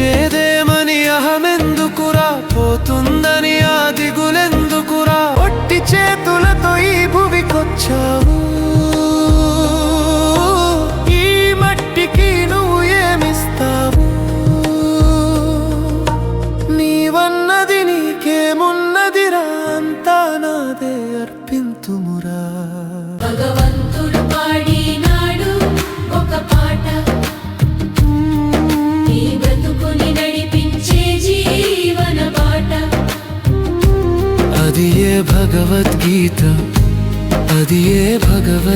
వచ్చేదేమని అహమెందుకురా? పోతుందని ఆ దిగులెందుకురా? ఒట్టి చేతులతో ఈ భువికొచ్చావు. ఈ మట్టికి నువ్వు ఏమిస్తావు? నీవన్నది నీకేమున్నదిరా? అంతా నాదే అర్పింతుమురా. భగవద్గీత. అది ఏ భగవద్